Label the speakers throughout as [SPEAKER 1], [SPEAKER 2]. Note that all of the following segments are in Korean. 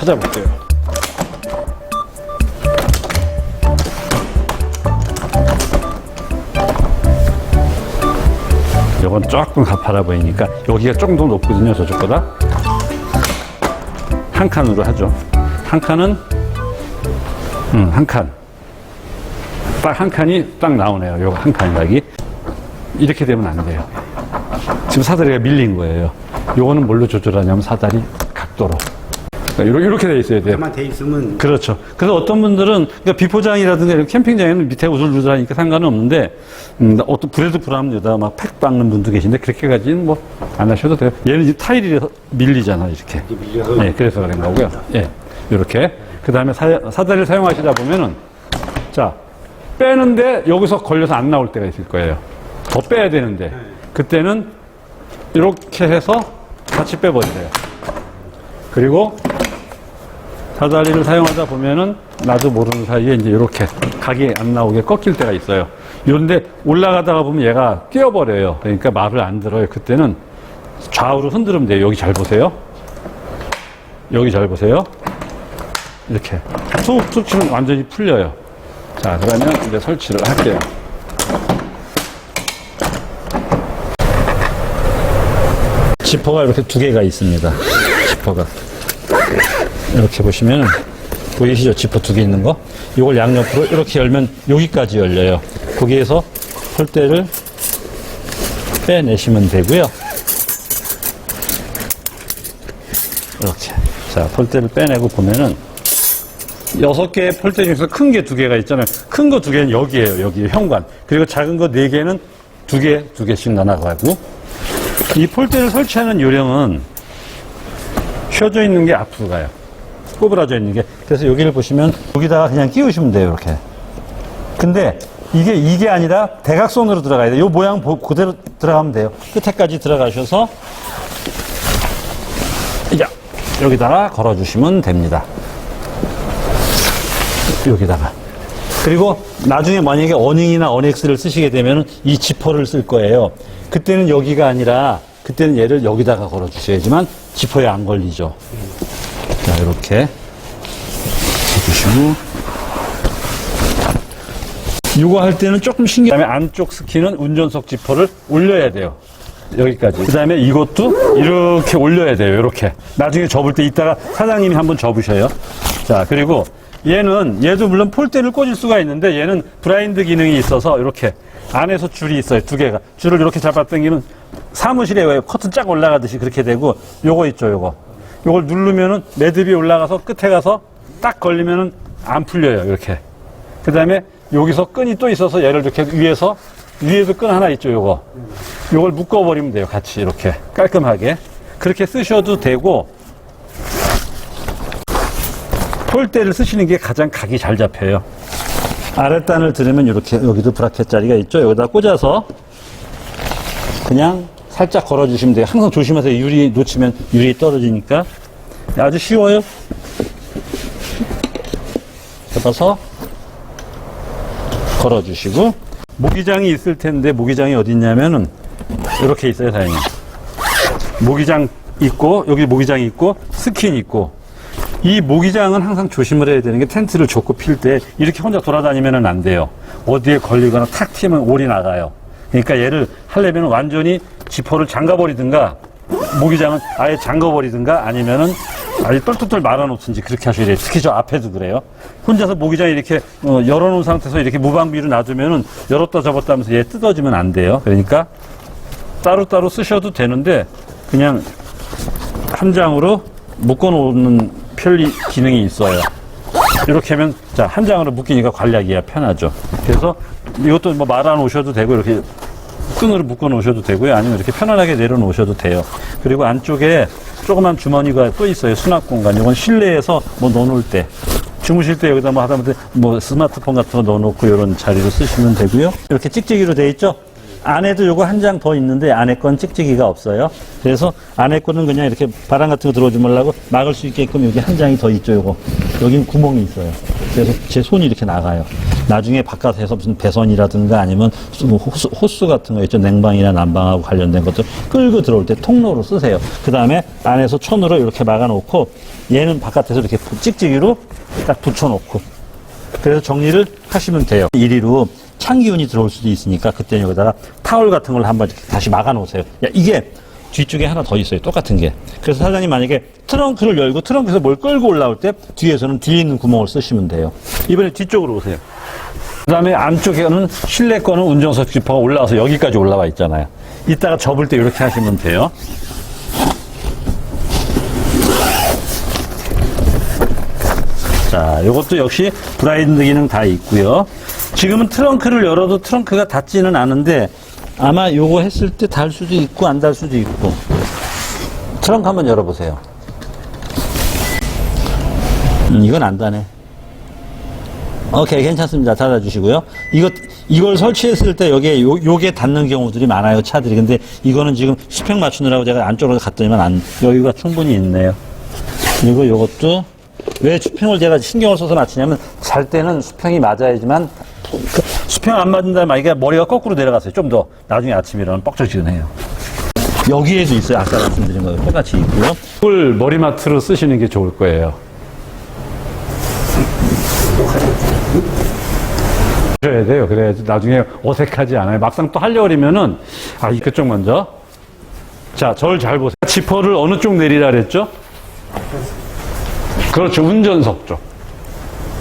[SPEAKER 1] 70도를 찾아볼게요. 이건 조금 가파라 보이니까 여기가 조금 더 높거든요, 저쪽보다. 한 칸으로 하죠. 한 칸은, 음, 한 칸. 딱 한 칸이 딱 나오네요. 요거 한 칸이라기. 이렇게 되면 안 돼요. 지금 사다리가 밀린 거예요. 요거는 뭘로 조절하냐면 사다리 각도로. 이렇게, 이렇게 돼 있어야 돼요.
[SPEAKER 2] 가만 돼 있으면
[SPEAKER 1] 그렇죠. 그래서 어떤 분들은 그러니까 비포장이라든가 이런 캠핑장에는 밑에 우들우들하니까 상관은 없는데 음, 어떤 브레드 브라운 여다 막팩 박는 분도 계신데 그렇게까지는 뭐 안 하셔도 돼요. 얘는 지금 타일이 밀리잖아 이렇게.
[SPEAKER 2] 이렇게 밀려서
[SPEAKER 1] 네, 그래서 그런 거고요. 예, 이렇게. 그 다음에 사다리를 사용하시다 보면은 자 빼는데 여기서 걸려서 안 나올 때가 있을 거예요. 더 빼야 되는데 그때는 이렇게 해서 같이 빼버리세요. 그리고 사다리를 사용하다 보면은 나도 모르는 사이에 이제 이렇게 각이 안 나오게 꺾일 때가 있어요. 이런데 올라가다가 보면 얘가 끼어버려요. 그러니까 말을 안 들어요. 그때는 좌우로 흔들으면 돼요. 여기 잘 보세요. 여기 잘 보세요. 이렇게 툭툭 치면 완전히 풀려요. 자, 그러면 이제 설치를 할게요. 지퍼가 이렇게 두 개가 있습니다. 지퍼가. 이렇게 보시면 보이시죠? 지퍼 두 개 있는 거? 이걸 양옆으로 이렇게 열면 여기까지 열려요. 거기에서 폴대를 빼내시면 되고요. 이렇게. 자, 폴대를 빼내고 보면은 여섯 개의 폴대 중에서 큰 게 두 개가 있잖아요. 큰 거 두 개는 여기에요. 여기 현관. 그리고 작은 거 네 개는 두 개, 두 개씩 나눠가고 이 폴대를 설치하는 요령은 휘어져 있는 게 앞으로 가요. 꼬부라져 있는 게. 그래서 여기를 보시면 여기다가 그냥 끼우시면 돼요. 이렇게. 근데 이게 이게 아니라 대각선으로 들어가야 돼요. 이 모양 보- 그대로 들어가면 돼요. 끝에까지 들어가셔서 이제 여기다가 걸어주시면 됩니다. 여기다가. 그리고 나중에 만약에 어닝이나 어넥스를 쓰시게 되면 이 지퍼를 쓸 거예요. 그때는 여기가 아니라 그때는 얘를 여기다가 걸어 주셔야지만 지퍼에 안 걸리죠. 자, 이렇게 해주시고. 이거 할 때는 조금 신경, 그 다음에 안쪽 스키는 운전석 지퍼를 올려야 돼요. 여기까지. 그 다음에 이것도 이렇게 올려야 돼요. 이렇게. 나중에 접을 때 이따가 사장님이 한번 접으셔요. 자, 그리고 얘는, 얘도 물론 폴대를 꽂을 수가 있는데 얘는 브라인드 기능이 있어서 이렇게 안에서 줄이 있어요. 두 개가. 줄을 이렇게 잡아당기면 사무실에 왜 커튼 쫙 올라가듯이 그렇게 되고 요거 있죠, 요거. 요걸 누르면은 매듭이 올라가서 끝에 가서 딱 걸리면은 안 풀려요. 이렇게. 그 다음에 여기서 끈이 또 있어서 얘를 이렇게 위에서 위에도 끈 하나 있죠, 요거. 요걸 묶어버리면 돼요, 같이 이렇게 깔끔하게. 그렇게 쓰셔도 되고, 폴대를 쓰시는 게 가장 각이 잘 잡혀요. 아랫단을 들으면 이렇게 여기도 브라켓 자리가 있죠. 여기다 꽂아서 그냥 살짝 걸어주시면 돼요. 항상 조심하세요. 유리 놓치면 유리 떨어지니까. 아주 쉬워요. 잡아서 걸어주시고 모기장이 있을 텐데 모기장이 어디 있냐면은 이렇게 있어요, 사장님. 모기장 있고 여기 모기장이 있고 스킨 있고 이 모기장은 항상 조심을 해야 되는 게 텐트를 줬고 필 때 이렇게 혼자 돌아다니면 안 돼요. 어디에 걸리거나 탁 튀면 올이 나가요. 그러니까 얘를 하려면 완전히 지퍼를 잠가버리든가 모기장은 아예 잠가버리든가 아니면은 아예 똘똘똘 말아놓든지 그렇게 하셔야 돼요. 특히 저 앞에도 그래요. 혼자서 모기장 이렇게 어, 열어놓은 상태에서 이렇게 무방비로 놔두면은 열었다 접었다 하면서 얘 뜯어지면 안 돼요. 그러니까 따로따로 쓰셔도 되는데 그냥 한 장으로 묶어놓는 편리 기능이 있어요. 이렇게 하면 자 한 장으로 묶이니까 관리하기가 편하죠. 그래서 이것도 뭐 말아 놓으셔도 되고 이렇게 끈으로 묶어 놓으셔도 되고요. 아니면 이렇게 편안하게 내려 놓으셔도 돼요. 그리고 안쪽에 조그만 주머니가 또 있어요. 수납 공간. 이건 실내에서 뭐 넣어놓을 때. 주무실 때 여기다 뭐 하다못해 뭐 스마트폰 같은 거 넣어놓고 이런 자리로 쓰시면 되고요. 이렇게 찍찍이로 돼 있죠? 안에도 요거 한 장 더 있는데 안에 건 찍찍이가 없어요. 그래서 안에 거는 그냥 이렇게 바람 같은 거 들어오지 말라고 막을 수 있게끔 여기 한 장이 더 있죠, 요거. 여긴 구멍이 있어요. 그래서 제 손이 이렇게 나가요. 나중에 바깥에서 무슨 배선이라든가 아니면 뭐 호수, 호수 같은 거 있죠. 냉방이나 난방하고 관련된 것들 끌고 들어올 때 통로로 쓰세요. 그 다음에 안에서 천으로 이렇게 막아놓고 얘는 바깥에서 이렇게 찍찍이로 딱 붙여놓고 그래서 정리를 하시면 돼요. 이리로 찬 기운이 들어올 수도 있으니까 그때 여기다가 타월 같은 걸 한번 이렇게 다시 막아 놓으세요. 야, 이게 뒤쪽에 하나 더 있어요. 똑같은 게. 그래서 사장님 만약에 트렁크를 열고 트렁크에서 뭘 끌고 올라올 때 뒤에서는 뒤에 있는 구멍을 쓰시면 돼요. 이번에 뒤쪽으로 오세요. 그 다음에 안쪽에는 실내 거는 운전석 지퍼가 올라와서 여기까지 올라와 있잖아요. 이따가 접을 때 이렇게 하시면 돼요. 자, 요것도 역시 브라인드 기능 다 있고요. 지금은 트렁크를 열어도 트렁크가 닿지는 않은데 아마 요거 했을 때 달 수도 있고 안 달 수도 있고. 트렁크 한번 열어보세요. 음, 이건 안 닿네. 오케이, 괜찮습니다. 닫아주시고요. 이것, 이걸 설치했을 때 여기에 요, 요게 닿는 경우들이 많아요, 차들이. 근데 이거는 지금 수평 맞추느라고 제가 안쪽으로 갔더니만 안, 여유가 충분히 있네요. 그리고 요것도 왜 수평을 제가 신경을 써서 맞추냐면 잘 때는 수평이 맞아야지만 그 수평 안 맞는다면 만약에 머리가 거꾸로 내려갔어요. 좀 더 나중에 아침에 일어나면 뻑적지근해요. 여기에도 있어요. 아까 말씀드린 거 똑같이 있고요. 꿀 머리맡으로 쓰시는 게 좋을 거예요. 하셔야 돼요. 그래야지 나중에 어색하지 않아요. 막상 또 하려고 그러면은 아, 이 그쪽 먼저. 자, 저를 잘 보세요. 지퍼를 어느 쪽 내리라 그랬죠? 그렇죠. 운전석 쪽.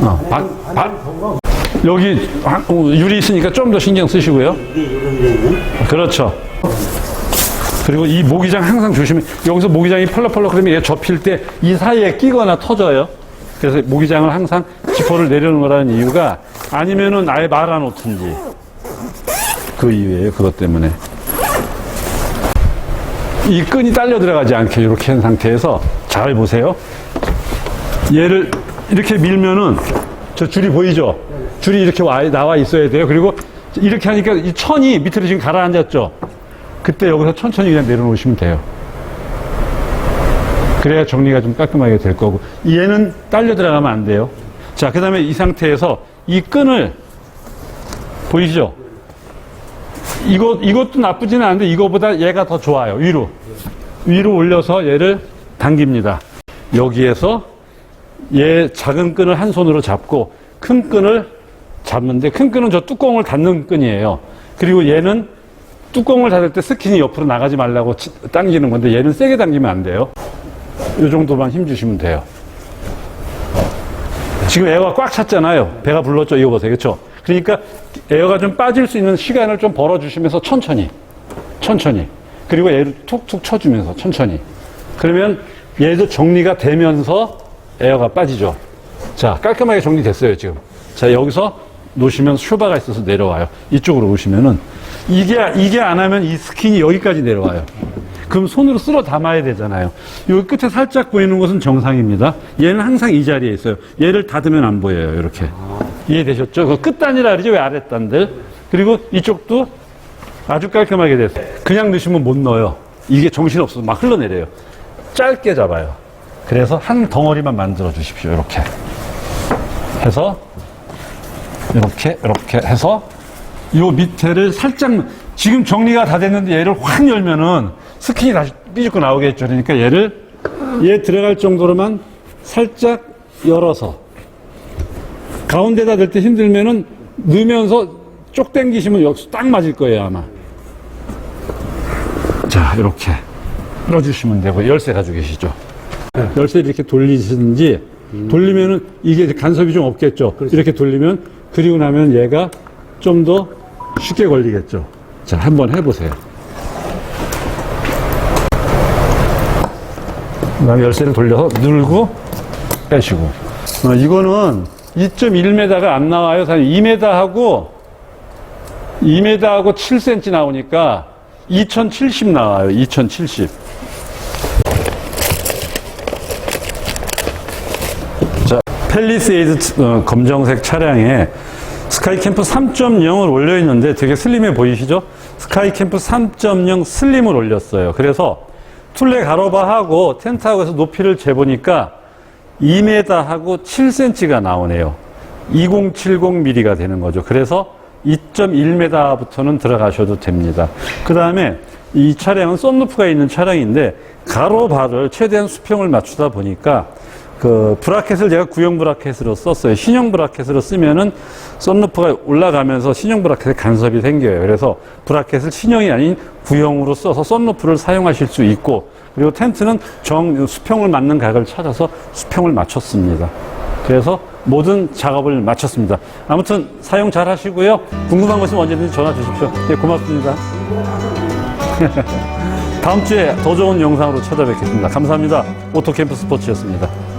[SPEAKER 1] 어, 바- 바- 여기 한- 어, 유리 있으니까 좀 더 신경 쓰시고요. 그렇죠. 그리고 이 모기장 항상 조심해. 여기서 모기장이 펄럭펄럭 그러면 얘 접힐 때 이 사이에 끼거나 터져요. 그래서 모기장을 항상 지퍼를 내려놓으라는 이유가 아니면은 아예 말아놓든지 그 이유예요. 그것 때문에. 이 끈이 딸려 들어가지 않게 이렇게 한 상태에서 잘 보세요. 얘를 이렇게 밀면은 저 줄이 보이죠? 줄이 이렇게 와, 나와 있어야 돼요. 그리고 이렇게 하니까 이 천이 밑으로 지금 가라앉았죠? 그때 여기서 천천히 그냥 내려놓으시면 돼요. 그래야 정리가 좀 깔끔하게 될 거고. 얘는 딸려 들어가면 안 돼요. 자, 그 다음에 이 상태에서 이 끈을 보이시죠? 이것, 이것도 나쁘지는 않은데 이거보다 얘가 더 좋아요. 위로. 위로 올려서 얘를 당깁니다. 여기에서 얘 작은 끈을 한 손으로 잡고 큰 끈을 잡는데 큰 끈은 저 뚜껑을 닫는 끈이에요. 그리고 얘는 뚜껑을 닫을 때 스킨이 옆으로 나가지 말라고 치- 당기는 건데 얘는 세게 당기면 안 돼요. 이 정도만 힘 주시면 돼요. 지금 에어가 꽉 찼잖아요. 배가 불렀죠. 이거 보세요. 그렇죠? 그러니까 에어가 좀 빠질 수 있는 시간을 좀 벌어주시면서 천천히, 천천히. 그리고 얘를 툭툭 쳐주면서 천천히. 그러면 얘도 정리가 되면서 에어가 빠지죠. 자, 깔끔하게 정리됐어요, 지금. 자, 여기서 놓으시면 슈바가 있어서 내려와요. 이쪽으로 오시면은 이게, 이게 안 하면 이 스킨이 여기까지 내려와요. 그럼 손으로 쓸어 담아야 되잖아요. 여기 끝에 살짝 보이는 것은 정상입니다. 얘는 항상 이 자리에 있어요. 얘를 닫으면 안 보여요, 이렇게. 이해되셨죠? 그 끝단이라 그러죠, 왜 아랫단들. 그리고 이쪽도 아주 깔끔하게 됐어요. 그냥 넣으시면 못 넣어요. 이게 정신 없어서 막 흘러내려요. 짧게 잡아요. 그래서 한 덩어리만 만들어 주십시오. 이렇게 해서 이렇게 이렇게 해서 요 밑에를 살짝 지금 정리가 다 됐는데 얘를 확 열면은 스킨이 다시 삐죽고 나오겠죠. 그러니까 얘를 얘 들어갈 정도로만 살짝 열어서 가운데다 댈때 힘들면은 넣으면서 쪽 당기시면 여기서 딱 맞을 거예요 아마. 자 이렇게 풀어주시면 되고 열쇠 가지고 계시죠. 열쇠를 이렇게 돌리시든지 돌리면은 이게 간섭이 좀 없겠죠. 이렇게 돌리면 그리고 나면 얘가 좀 더 쉽게 걸리겠죠. 자, 한번 해보세요. 그 다음에 열쇠를 돌려서 눌고 빼시고. 어, 이거는 2.1m가 안 나와요. 사실 2m하고 2m하고 7cm 나오니까 2070 나와요. 2070. 펠리세이드 어, 검정색 차량에 스카이 캠프 3.0을 올려 있는데 되게 슬림해 보이시죠? 스카이 캠프 3.0 슬림을 올렸어요. 그래서 툴레 가로바하고 텐트하고 해서 높이를 재보니까 2m하고 7cm가 나오네요. 2070mm가 되는 거죠. 그래서 2.1m부터는 들어가셔도 됩니다. 그 다음에 이 차량은 썬루프가 있는 차량인데 가로바를 최대한 수평을 맞추다 보니까 그 브라켓을 제가 구형 브라켓으로 썼어요. 신형 브라켓으로 쓰면은 썬루프가 올라가면서 신형 브라켓에 간섭이 생겨요. 그래서 브라켓을 신형이 아닌 구형으로 써서 썬루프를 사용하실 수 있고 그리고 텐트는 정 수평을 맞는 각을 찾아서 수평을 맞췄습니다. 그래서 모든 작업을 마쳤습니다. 아무튼 사용 잘 하시고요. 궁금한 거 있으면 언제든지 전화 주십시오. 네, 고맙습니다. 다음 주에 더 좋은 영상으로 찾아뵙겠습니다. 감사합니다. 오토캠프 스포츠였습니다.